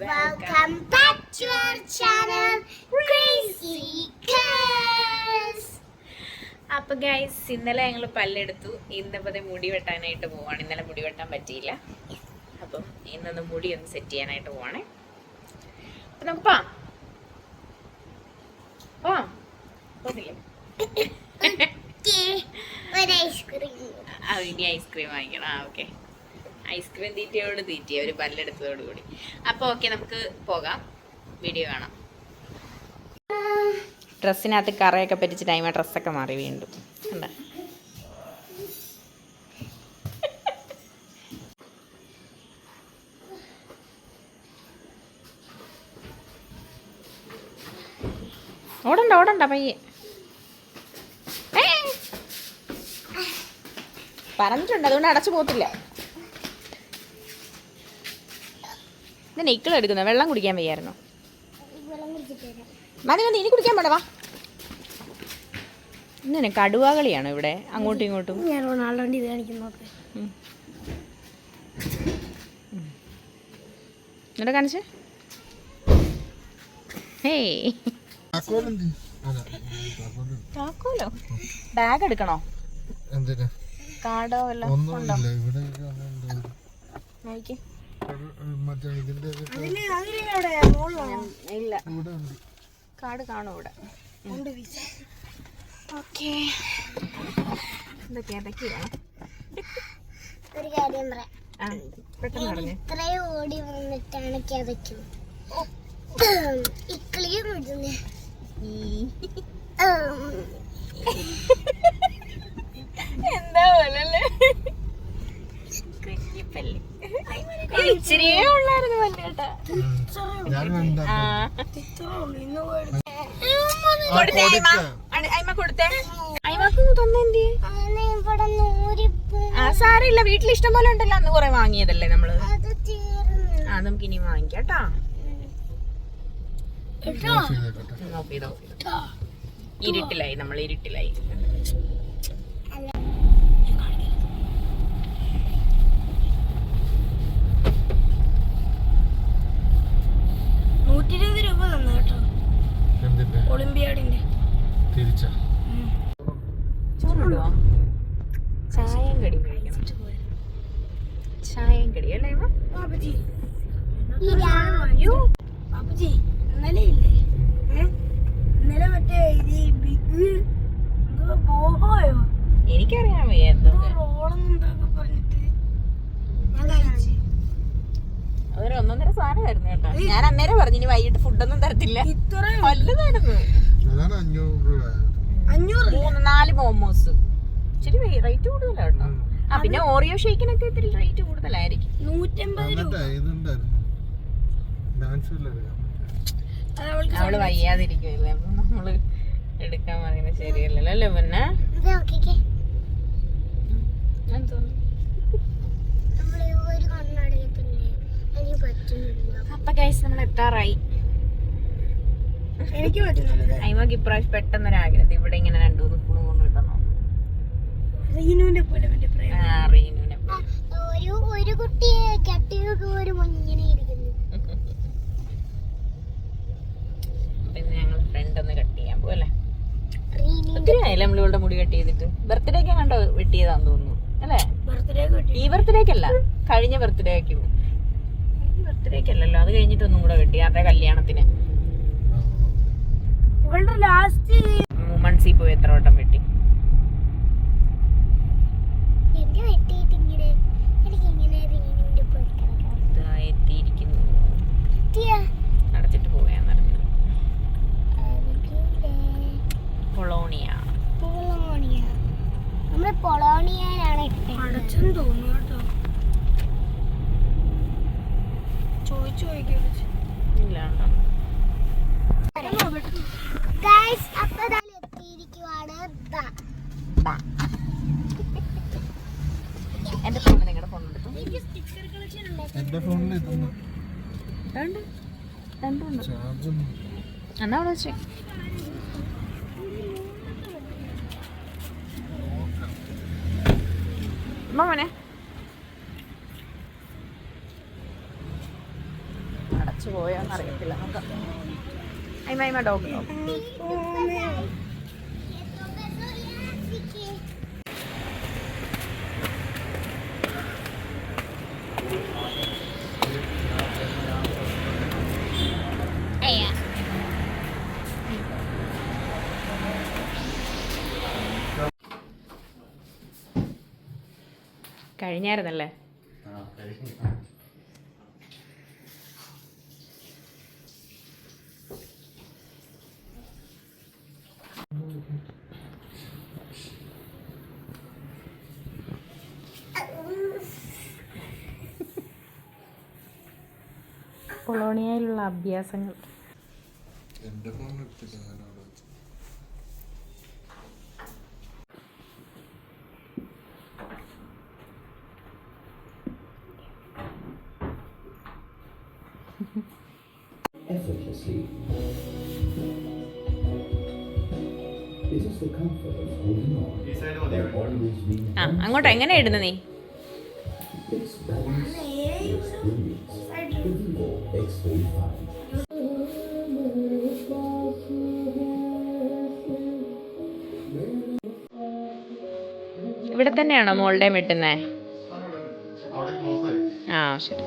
Welcome back to our channel, Crazy Cats. അപ്പൊ guys ഇന്നലെ ഞങ്ങൾ പല്ലെടുത്തു. ഇന്നിപ്പോ മുടി വെട്ടാനായിട്ട് പോവാണ്. ഇന്നലെ മുടി വെട്ടാൻ പറ്റിയില്ല. അപ്പം ഇന്നൊന്ന് മുടി ഒന്ന് സെറ്റ് ചെയ്യാനായിട്ട് പോവാണേ. അപ്പൊ നമുക്ക് പോവാം. പോവാം. ആ ഇനി ഐസ്ക്രീം വാങ്ങിക്കണം. ആ ഓക്കെ ഐസ്ക്രീം തീറ്റയോട് തീറ്റിയ ഒരു പല്ലെടുത്തതോട് കൂടി. അപ്പോൾ ഓക്കെ നമുക്ക് പോകാം. വീഡിയോ കാണാം. ഡ്രസ്സിനകത്ത് കറയൊക്കെ പറ്റിച്ച് ടൈം ആ ഡ്രസ്സൊക്കെ മാറി വീണ്ടും. ഓടണ്ട ഓടണ്ട പയ്യെ. പറഞ്ഞിട്ടുണ്ട് അതുകൊണ്ട് അടച്ചു പോകത്തില്ല. ഇത് എടുക്കുന്നത്? എടുക്കുന്ന വെള്ളം കുടിക്കാൻ വയ്യായിരുന്നു? മതി മതി ഇനി കുടിക്കാൻ പാടവാ ഇന്നെ കടുവാകളിയാണോ ഇവിടെ? അങ്ങോട്ടും ഇങ്ങോട്ടും. ഞാൻ റൊണാൾഡോന്റെ ഇത് കാണിക്കുന്നു. എന്നിട്ട് കാണിച്ചേ? താക്കോൽ? ബാഗ് എടുക്കണോ? എന്തിനാ? കാർഡോ വല്ലതും ഉണ്ടോ? ഒന്നുമില്ല മറ്റേ ഇതിന്റെ ഇല്ല. കാർഡ് കാണും ഇവിടെ. ഓക്കെ. എന്തൊക്കെയാ എന്തൊക്കെയാണ് ഒരു കാര്യം പറയാം ആ പെട്ടെന്ന് പറഞ്ഞേ. ഇത്രയും ഓടി വന്നിട്ടാണ് കിതയ്ക്കും. ഇക്കളിയും എന്താ പോലെ കുഞ്ഞിപ്പല്ല് ഇച്ചിരിയേ ഉള്ളായിരുന്നു കൊടുത്തേ അയ്മ. കൊടുക്കാം. അടി- അയ്മ കൊടുത്തേ. അയ്മക്ക് തന്നെന്തി ഇവിടെ നൂരിപ്പൂ ആ സാരമില്ല. വീട്ടിൽ ഇഷ്ടം പോലെ ഉണ്ടല്ലോ. അന്ന് കുറെ വാങ്ങിയതല്ലേ നമ്മൾ? ആ നമുക്ക് ഇനി വാങ്ങിക്കാം കേട്ടാ. ഇരുട്ടിലായി നമ്മൾ ഇരുട്ടിലായി നൂറ്റി ഇരുപത് രൂപ തന്നു കേട്ടോ ഒളിമ്പിയാഡിന്റെ. തിരിച്ചാ. ചായയും ചായയും കടിയും അല്ലേ ബാബുജി ഇന്നലെ ഇല്ലേ? ഇന്നലെ മറ്റേ ഇത് ബിഗ് എന്തോ ബോഹോയോ എനിക്കറിയാൻ വയ്യ എന്തോ എന്തൊക്കെ റോളെന്നൊക്കെ പറഞ്ഞിട്ട്. ഞാൻ കഴിച്ചു. അതൊരു ഒന്നൊന്നര സാധനമായിരുന്നു കേട്ടോ. ഞാൻ അന്നേരം പറഞ്ഞു ഇനി വൈകിട്ട് ഫുഡൊന്നും തരത്തില്ല. വലുതായിരുന്നു. മൂന്ന് നാല് മോമോസ്. ഇച്ചിരി റേറ്റ് കൂടുതലാട്ടോ ആ പിന്നെ ഓറിയോ ഷേക്കിനൊക്കെ ഇത്തിരി റേറ്റ് കൂടുതലായിരിക്കും. അവൾ വയ്യാതിരിക്കുമല്ലേ അപ്പൊ നമ്മൾ എടുക്കാൻ പറയുന്നത് ശരിയല്ലല്ലോ അല്ലേ പിന്നെ? ഒരു അപ്പൊ ഗൈസ് നമ്മൾ എത്താറായി. എനിക്ക് അയിമക്ക് ഇപ്രാവശ്യം പെട്ടെന്നൊരാഗ്രഹം. ഇവിടെ ഇങ്ങനെ രണ്ടു മൂന്ന് സ്പൂൺ കൊണ്ട് കിട്ടണം റീനുവിന്റെ പോലെ റീനുവിനെ ഒരു ഒരു കുട്ടിയെ ഇങ്ങനെ ഇരിക്കുന്നു. പിന്നെ ഞങ്ങൾ ഫ്രണ്ട് ഒന്ന് കട്ട് ചെയ്യാൻ പോലെ ഒത്തിരി ആയില്ലേ മുടി കട്ട് ചെയ്തിട്ട്? ബർത്ത്ഡേക്ക് കണ്ടോ? വെട്ടിയതാന്ന് തോന്നുന്നു. അല്ലേ? ഈ ബർത്ത്ഡേക്കല്ല കഴിഞ്ഞ ബർത്ത്ഡേക്ക് ഈ ബർത്ത്ഡേക്കല്ലല്ലോ അത് കഴിഞ്ഞിട്ടൊന്നും കൂടെ കിട്ടി അവരുടെ കല്യാണത്തിന്? ഇവളുടെ ലാസ്റ്റ് പോയി എത്ര വട്ടം വെട്ടി? എന്റെ വെട്ടിയിട്ട് ഇങ്ങനെ എനിക്ക് ഇങ്ങനെ പോലെ കിടക്കാം ഇതാ എത്തിയിരിക്കുന്നു പറ്റിയ അടച്ചിട്ട് പോയാ നടന്നു പൊളോണിയ പൊളോണിയ നമ്മൾ പൊളോണിയയിലാണ് അടച്ചെന്ന് തോന്നുന്നു കേട്ടോ ചോദിച്ചു ഇല്ല ഉണ്ടോ? ഗൈസ് അപ്പൊ എത്തിയിരിക്കുവാണ് ദാ. ബാ. എന്റെ ഫോൺ നിങ്ങളുടെ ഫോൺ എടുത്തു എനിക്ക് സ്റ്റിക്കർ കളക്ഷൻ ഉണ്ടാക്കി എന്റെ ഫോണിൽ ഇതൊന്നും. രണ്ട് രണ്ടുണ്ട്. ചാർജ് എന്നാ അവിടെ വെച്ചേ. മോനെ. അടച്ചു പോയോന്ന് അറിയത്തില്ല നോക്കാം അയ്മ അയ്മ ഡോഗ്. ഡോഗ് കഴിഞ്ഞായിരുന്നല്ലേ? കൊളോണിയയിലുള്ള അഭ്യാസങ്ങൾ. എന്റെ ഫോൺ എടുത്തില്ല effortlessly. It is the comfort of holding on while always being ആ അങ്ങോട്ട് എങ്ങനെയാ ഇടുന്നത് നീ its balance, experience. The Vivo X35. ഇവിടെ തന്നെയാണോ മോളുടെ വെട്ടുന്നേ ആ ശരി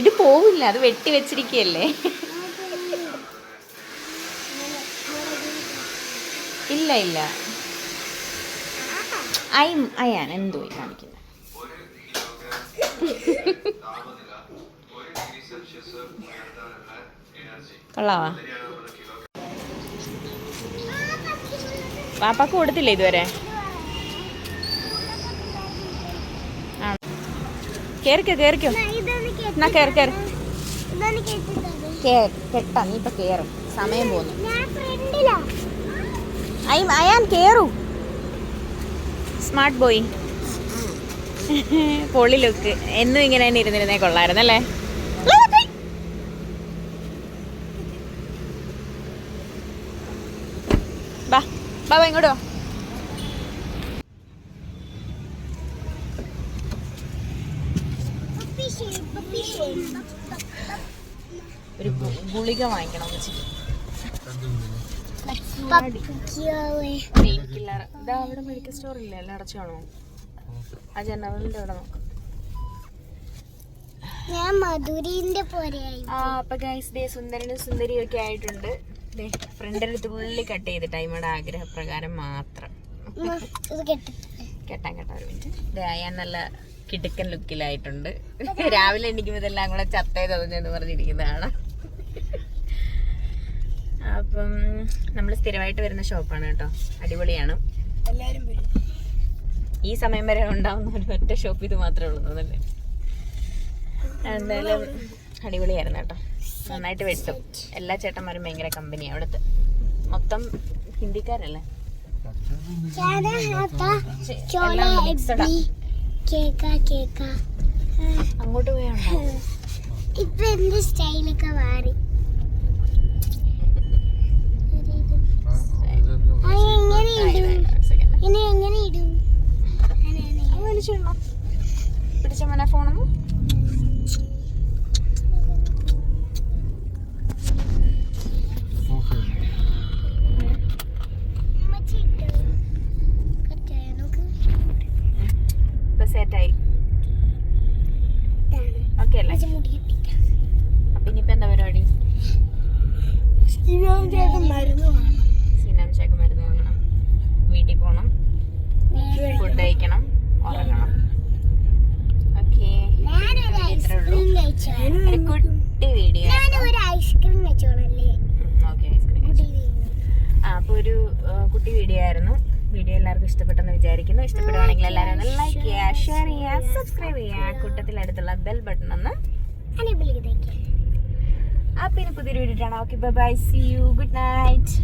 ഇത് പോവില്ല അത് വെട്ടി വെച്ചിരിക്കുകയല്ലേ ഇല്ല ഇല്ല. ഐ അയാൻ എന്തോ കാണിക്കുന്നത് കൊള്ളാവാ. പാപ്പാക്ക് കൊടുത്തില്ല ഇതുവരെ? കേറിക്കോ കേറിക്കോ. എന്നാ കേറി കേറി. ഇതൊന്ന് കേട്ടിട്ടത് കേ- കെട്ടാ നീ ഇപ്പൊ കേറും. സമയം പോന്നു. അയാൻ കേറു. സ്മാർട്ട് ബോയ് പൊളി ലുക്ക് എന്നും ഇങ്ങനെ തന്നെ ഇരുന്നിരുന്നേ കൊള്ളായിരുന്നല്ലേ ബാ ബാ ഇങ്ങോട്ടോ പപ്പി ഷേപ്പ് പപ്പി ഷേപ്പ് ഒരു ഗു- ഗുളിക വാങ്ങിക്കണം പെയിൻ കില്ലർ ഇതാ അവിടെ മെഡിക്കൽ സ്റ്റോർ ഇല്ല? എല്ലാം അടച്ചു കാണുമോ? ആ ജനറലിന്റെ അവിടെ നോക്കാം. ഞാൻ മധുരിന്റെ പോലെയായി ആ അപ്പൊ ഗൈസ് ഡേ സുന്ദരനും സുന്ദരിയും ഒക്കെ ആയിട്ടുണ്ട്. ഫ്രണ്ടിൽ ഉള്ളി കട്ട് ചെയ്തിട്ട് അമ്മയുടെ ആഗ്രഹപ്രകാരം മാത്രം. കെട്ടി. കേട്ടാ ഒരു മിനിറ്റ് അയാൻ നല്ല കിടുക്കൻ ലുക്കിലായിട്ടുണ്ട് രാവിലെ എണീക്കുമ്പോൾ ഇതെല്ലാം കൂടെ ചത്തേ തോന്നുന്നു പറഞ്ഞിരിക്കുന്നതാണ്. അപ്പം നമ്മൾ സ്ഥിരമായിട്ട് വരുന്ന ഷോപ്പാണ് കേട്ടോ. അടിപൊളിയാണ്. ഈ സമയം വരെ ഉണ്ടാവുന്ന ഒരു ഒറ്റ ഷോപ്പ് ഇത് മാത്രമേ ഉള്ളൂ തോന്നല്ലേ എന്തായാലും അടിപൊളിയായിരുന്നു കേട്ടോ. നന്നായിട്ട് വെട്ടും. എല്ലാ ചേട്ടന്മാരും ഭയങ്കര കമ്പനി അവിടുത്തെ. മൊത്തം ഹിന്ദിക്കാരല്ലേ? അങ്ങോട്ട് പോയാണോ? ഇപ്പൊ എന്റെ സ്റ്റൈലൊക്കെ മാറി അത് എങ്ങനെ ഇടും ഇനി എങ്ങനെ ഇടും? അങ്ങനെ പിടിച്ച മന ഫോണൊന്നും ഉമ്മച്ചി ഇട്ടു. കെട്ടോ, നോക്ക്. ഇപ്പൊ സെറ്റായി ഇതാണ്. ഓക്കെ അല്ലേ ഉമ്മച്ചി മുടി കെട്ടിട്ടോ. അപ്പൊ ഇനിയിപ്പോ എന്താ പരിപാടി മരുന്ന് വേണം. സീനാംശയൊക്കെ മരുന്ന് വാങ്ങണം വീട്ടിൽ പോകണം ഫുഡ് കഴിക്കണം ഉറങ്ങണം ഓക്കെ ഞാനൊരു ഐസ്ക്രീം കഴിച്ചോ ഒരു കുട്ടി വീഡിയോ ഐസ്ക്രീം കുടി അപ്പോൾ ഒരു കുട്ടി വീഡിയോ ആയിരുന്നു. വീഡിയോ എല്ലാവർക്കും ഇഷ്ടപ്പെട്ടെന്ന് വിചാരിക്കുന്നു. ഇഷ്ടപ്പെടുവാണെങ്കിൽ എല്ലാവരും ഒന്ന് ലൈക്ക് ചെയ്യുക ഷെയർ ചെയ്യുക സബ്സ്ക്രൈബ് ചെയ്യുക. കൂട്ടത്തിൽ അടുത്തുള്ള ബെൽ ബട്ടൺ ഒന്ന് അപ്പം ഇനി പുതിയൊരു വീഡിയോ ആണ് okay bye see you good night